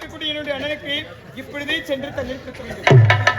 இருக்கக்கூடிய என்னுடைய அண்ணனுக்கு இப்பொழுதே சென்று தந்திருக்கிறது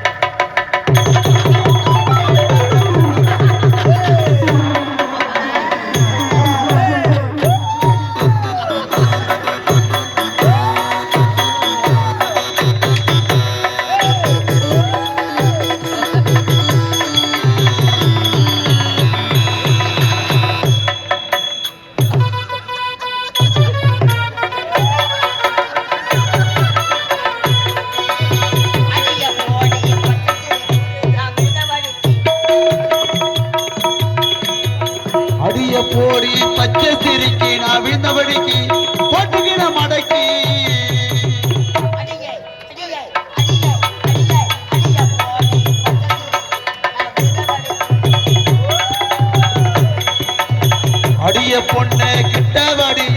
அடிய பொண்ணு கிட்டவாடி எனக்கு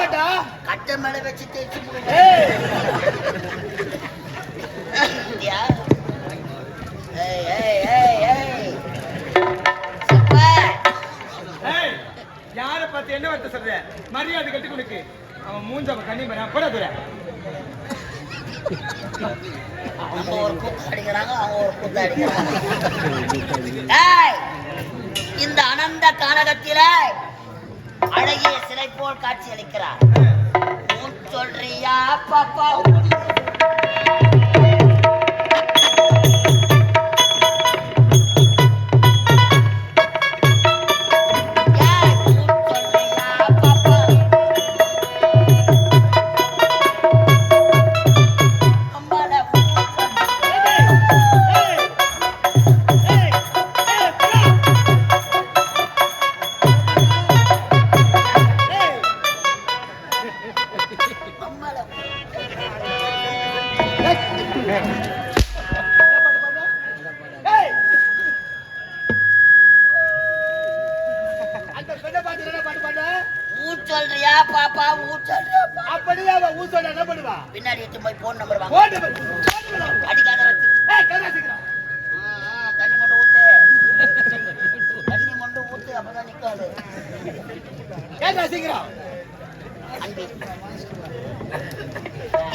ஆமாடா. கட்டை மேல வச்சு தேய்ச்சி யாரை பார்த்து என்ன வார்த்தை சொல்ற? மரியாதை கட்டி கொடுக்கு. அவன் மூஞ்ச அவன் கண்ணி பாரு, போடா தூர. நம்ம ஒரு கூத்து அடிக்கிறாங்க அவங்க ஒரு கூத்து அடிக்கிறாங்க இந்த அனந்த கானகத்தில அழகிய சிலை போல் காட்சி அளிக்கிறார் சொல்றியா பாப்பா?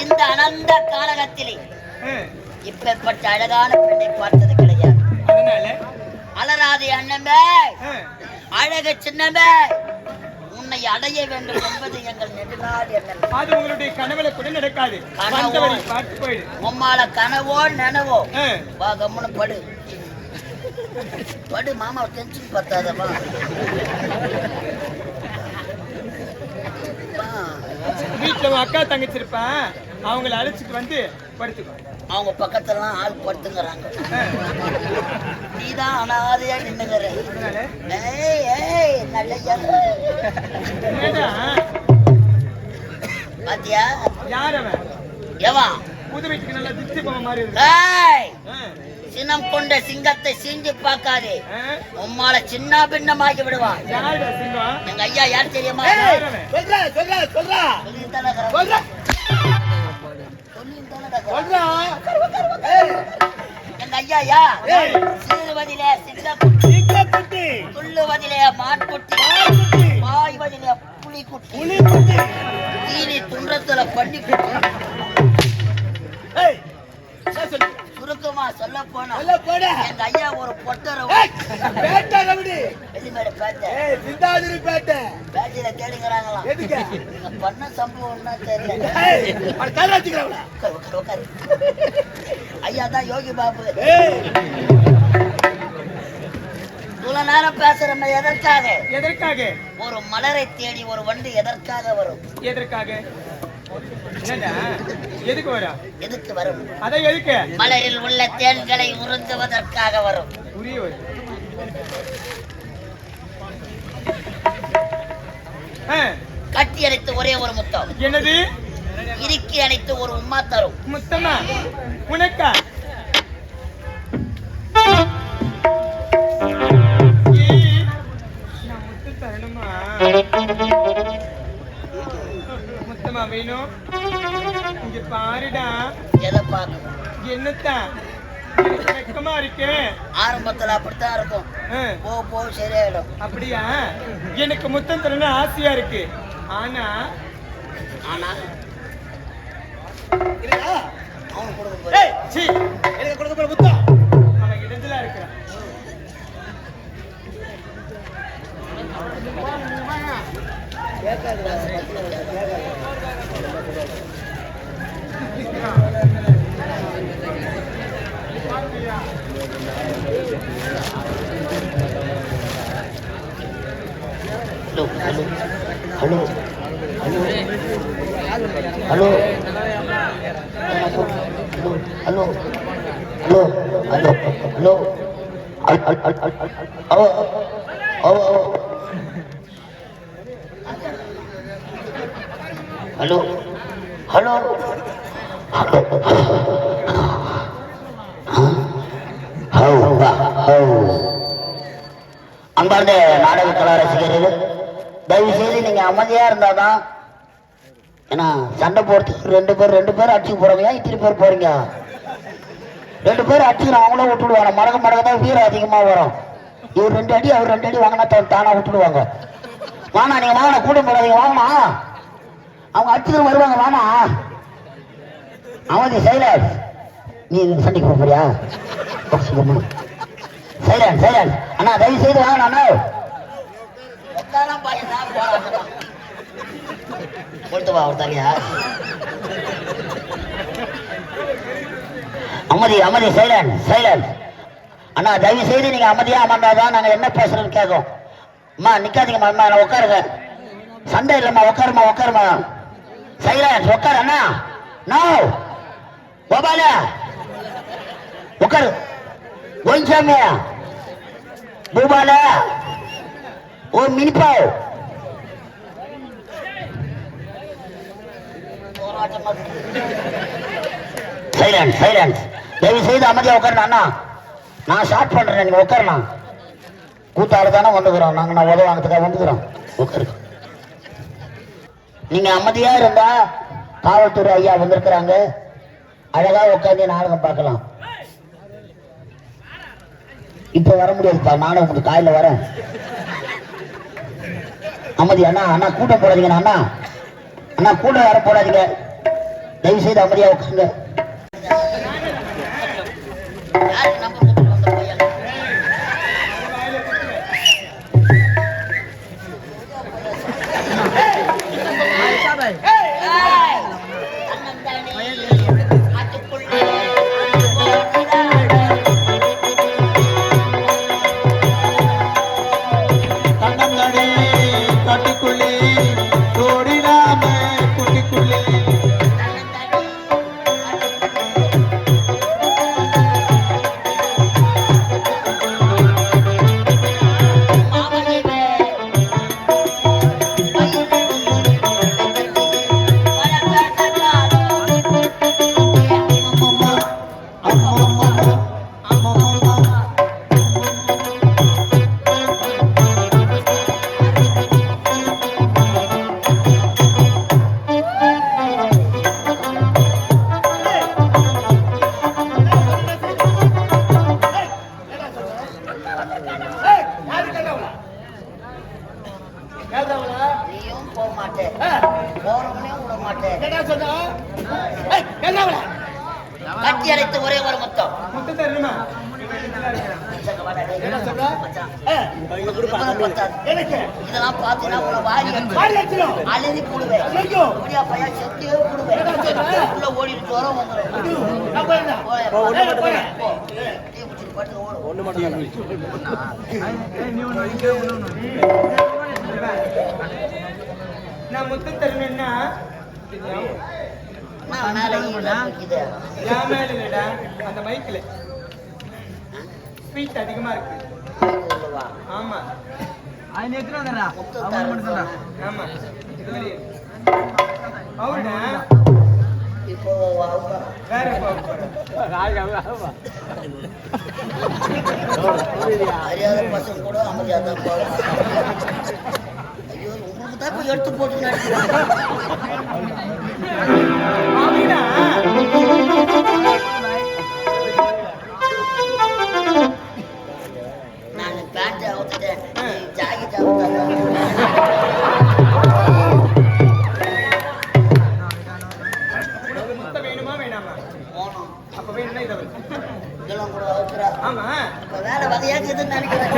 இந்த அனந்த காலகத்திலே இப்பேற்பட்ட அழகான பெண்ணை பார்த்தது கிடையாது. அலராதி அண்ணமே அழகு சின்னமே. உன்னை அடைய வேண்டும் என்பது எங்கள் நெடுநாள் எண்ணம் அது உங்களுடைய கனவுல கூட நடக்காது. கனவோ? உம்மால கனவோ நனவோ? வா கம்முன்னு படு. படு மாமா டென்ஷன் பத்தாதவா வீட்டுல அக்கா தங்கச்சி இருப்பான் அவங்கள அழைச்சிட்டு வந்து படுத்துக்கோ. அவங்க பக்கத்துலாம் ஆள் படுத்துங்கிறாங்க. ஏய், நீதான் அனாதையா நின்னுங்கிற. ஏய் ஏய் நல்ல பாத்தியா? யார் அவன்? எவா? புது வீட்டுக்கு நல்லா திச்சு போன மாதிரி இருக்கு. சினம் கொண்ட சிங்கத்தை சீண்டி பார்க்காதே. உம்மால சின்ன பின்னமாக்கி விடுவான். எங்க ஐயா யார் தெரியுமா? எங்க ஐயா யா. சீருவதிலே சிங்கக்குட்டி துள்ளுவதிலே மான்குட்டி. பாய்வதிலே புலிக்குட்டி. புலிக்குட்டி. தீனி துன்றத்துல பண்ணிக்குட்டி. ஏய், என்ன சொல்லு? போனா. எங்க ஐயா ஒரு பொட்டரை பேட்டை ரவுடி. வெளிமேட பேட்டை ஏய், சிந்தாதிரி பேட்டை. பேட்டையில தேடுங்கிறாங்களாம் எதுக்கு? நீங்க பண்ண சம்பவம்னா தெரியல ஏய், அவனை கையில வச்சுக்கிறவளா? உட்காரு, உட்காரு, உட்காரு. ஐயா தான் யோகி பாபு ஏய், இவ்வளவு நேரம் பேசுறோம் எதற்காக எதற்காக ஒரு மலரை தேடி ஒரு வண்டு எதற்காக வரும் எதற்காக என்னடா எதுக்கு வரா? எதுக்கு வரும்? அதான் எதுக்கு? மலரில் உள்ள தேன்களை உறிஞ்சுவதற்காக வரும். புரிய கட்டி அணைத்து ஒரே ஒரு முத்தம். என்னது? இறுக்கி அணைத்து ஒரு உம்மா தரும். முத்தம்மா உனக்கா? முத்தமா வேணும்? இங்க பாருடா. எதை பார்க்கணும் என்னத்தான் வெக்கமா இருக்கு. ஆரம்பத்துல அப்படித்தான் இருக்கும். போ போ சரியாயிடும். அப்படியா? எனக்கு முத்தம் தரணும்னு ஆசையா இருக்கு. ஆனா ஆனா அவனுக்கு கொடுக்க போறேன். சீ, எனக்கு கொடுக்க போற முத்தம். அவன் இடத்துல இருக்கிறான். Hello, hello, hello, hello, hello, hello, hello, I, I, I, I, I, oh, oh, oh, hello. அன்பார்ந்த நாடக கலா ரசிகர்கள் தயவு செய்து நீங்க அமைதியா இருந்தாதான் ஏன்னா சண்டை போடுறதுக்கு ரெண்டு பேர் ரெண்டு பேர் அடிச்சு போறீங்க இத்தனை பேர் போறீங்க? ரெண்டு பேர் அடிச்சுக்கணும் அவங்களும் விட்டுடுவாங்க. மடக்க மடக்க தான் வீரம் அதிகமா வரும். இவர் ரெண்டு அடி அவர் ரெண்டு அடி வாங்கினா தானா விட்டுடுவாங்க. வாணா நீங்க வாங்கினா கூட போறாதீங்க வாங்கண்ணா அவங்க அடிச்சுட்டு வருவாங்க வாமா அவன் சைலாஸ். நீ இந்த சண்டைக்கு போக போறியா? சைலன் சைலன். அண்ணா தயவு செய்து வாங்க அண்ணா. கொடுத்து வா ஒரு தலையா அமதி அமைதி சைலன்ஸ் அண்ணா தயவு செய்து நீங்க அமைதியா அமர்ந்தாதான் நாங்க என்ன பேசுறோம்னு கேட்கும். அம்மா நிக்காதீங்கம்மா அம்மா நான் உட்காருங்க. சண்டை இல்லம்மா உட்காருமா உட்காருமா சைலன்ஸ் உட்காரு அண்ணா. நோ கோபால உட்காரு ஒன்சாமி பூபால. ஓ மினிப்பாவ். சைலன்ஸ் சைலன்ஸ் தயவு செய்து அமைதியா உட்காருங்க அண்ணா. நான் ஸ்டார்ட் பண்றேன் நீங்க உட்காரலாம் கூத்தாடு தானே வந்துக்கிறோம். நாங்க நான் உதவி வாங்கிறதுக்காக வந்துக்கிறோம். உட்காரு நீங்க அமைதியா இருந்தா காவல்துறை ஐயா வந்திருக்கிறாங்க. அழகா உட்காந்து நாடகம் பார்க்கலாம். இப்ப வர முடியாதுப்பா நானும் உங்களுக்கு காயில வரேன். அமைதி அண்ணா அண்ணா கூட்டம் போடாதீங்க அண்ணா. அண்ணா கூட்டம் வர போடாதீங்க. தயவு செய்து அமைதியா உட்காருங்க. நீயும் போக மாட்டேன் போறவனையும் விட மாட்டேன் கட்டி அடைத்து ஒரே ஒரு மொத்தம். இதெல்லாம் பார்த்தீங்கன்னா உங்களை வாரி. அழுதி போடுவேன். பையன் செத்தே போடுவேன். உள்ள ஓடிட்டு வரோம் ஒண்ணு மட்டும் நான் முத்தம் தரணும்னா அந்த மைக்ல ஸ்வீட் அதிகமா இருக்கு. ஆமா. முத்தம் தரேன்னு சொன்னா. ஆமா. இது வெளியே அவருடா இப்போ வேற அறியாத பசங்க கூட அமைதியா தான் போவாங்க. ஐயோ உங்களுக்கு தான் எடுத்து போட்டு நான் பேண்ட் அவுத்துட்டேன் ஆமா. இப்ப வேற வகையாக்குதுன்னு நினைக்கிறேன்.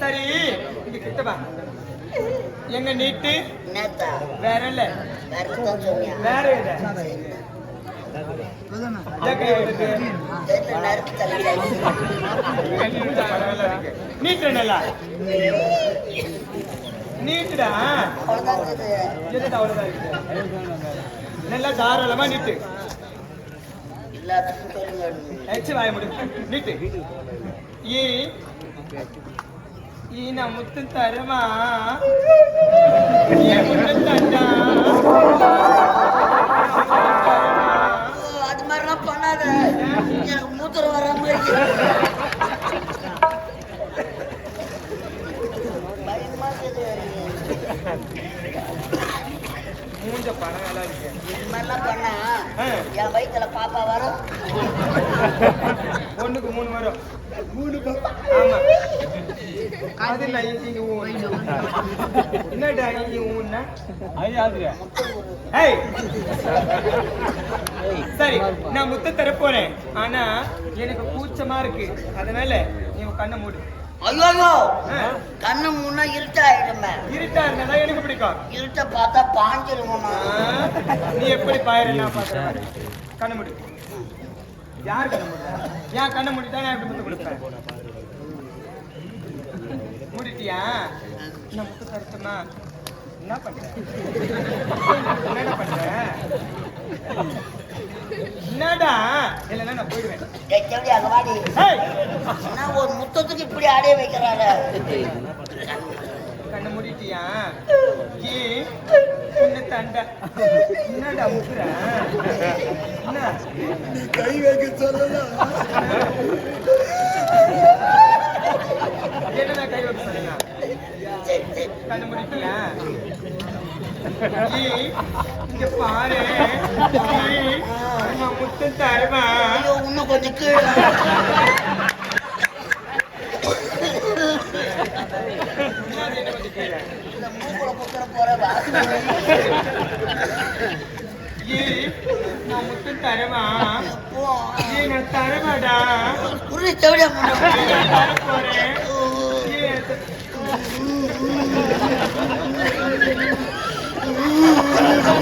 சரி இங்க கிட்ட வா. எங்க நீட்டு? நேத்தா வேற இல்ல வேற சொன்னியா? வேற இல்ல இந்த கை இருக்கு தெரியல நறுக்கு தலையில. நீட்டு நல்லா. நீட்டுடா. அவ்வளவுதான் நல்லா தாராளமா நீட்டு. எல்லாத்துக்கும் சொல்லுங்க எச்சு வாய முடியும் நீட்டு. ஈ ஈ நான் முத்தம் தரமா? ஈ முத்தம் தண்டா ஓ, அது மாதிரிலாம் பண்ணாத. எனக்கு மூத்திரம் வர மாதிரி பயமா இருக்குது மூஞ்ச பணம் நல்லா இருக்கு இது மாதிரிலாம் பண்ணா என் பாப்பா வரும் ஒண்ணுக்கு மூணு வரும் மூணு ஆமா அது நான் இங்க ஊன் என்னடா இங்க ஊன்னா ஏய் சரி நான் முத்த தர போறேன் ஆனா எனக்கு கூச்சமா இருக்கு அதனால நீ உன் கண்ணை மூடு ஐயோ! கண்ணு முன்னா இருட்டாயிடுமே இருட்டா இருந்தா எனக்கு பிடிக்கும். இருட்ட பார்த்தா பாஞ்சிருவோம் நீ எப்படி பாயிர நான் பாக்குறேன் கண்ணை மூடு. யார் கண்ணை மூடுறா? என் கண்ணை மூடிட்டா நான் எப்படி முத்து கொடுப்பேன்? மூடிட்டியா? நான் முத்து தரட்டுமா? என்ன பண்ற? என்னடா பண்ற? என்னடா? இல்லைன்னா நான் போயிடுவேன். எப்படி அங்க வாடி. ஏய், நான் ஒரு முத்தத்துக்கு இப்படி அடைய வைக்கிறாரு கண்ணை மூடிட்டியா? ஏ என்ன தண்டை. என்னடா முக்குற? என்ன? கை வைக்க கை சொல்லுங்க கண்ணு இங்க இன்னும் கொஞ்சம் கீழே என்ன கொஞ்சம்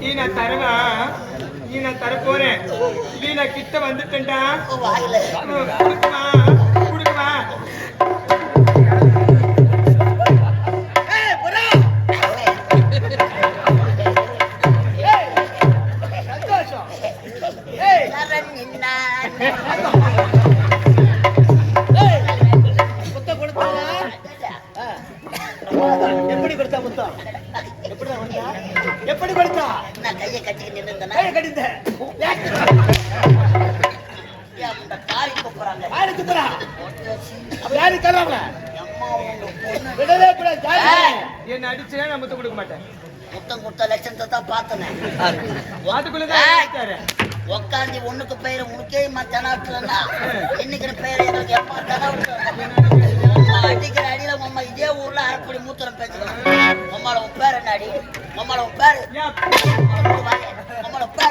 நீ நான் தரவா நீ நான் தர போறேன் நீ நான் கிட்ட வந்துட்டேன்டா கையை கட்டிக்கிட்டு ஏன் இந்த காரி கூப்பிடுறாங்க? அப்ப யாரு. விடவே கூடாது என்ன நான் முத்தம் கொடுக்க மாட்டேன். முத்தம் கொடுத்த லட்சணத்தை தான் பார்த்தனே. உக்காந்து ஒண்ணுக்கு பெயர் உனக்கே தெனாவட்டுலன்னா இன்னைக்கு பெயர் எங்களுக்கு எப்ப அடிக்கிற அடியில உம்மா இதே ஊர்ல அரைப்படி மூத்திரம் பேசுறோம் உம்மால உன் பேர் என்ன அடி உம்மால உன் பேர்? உம்மால பேர்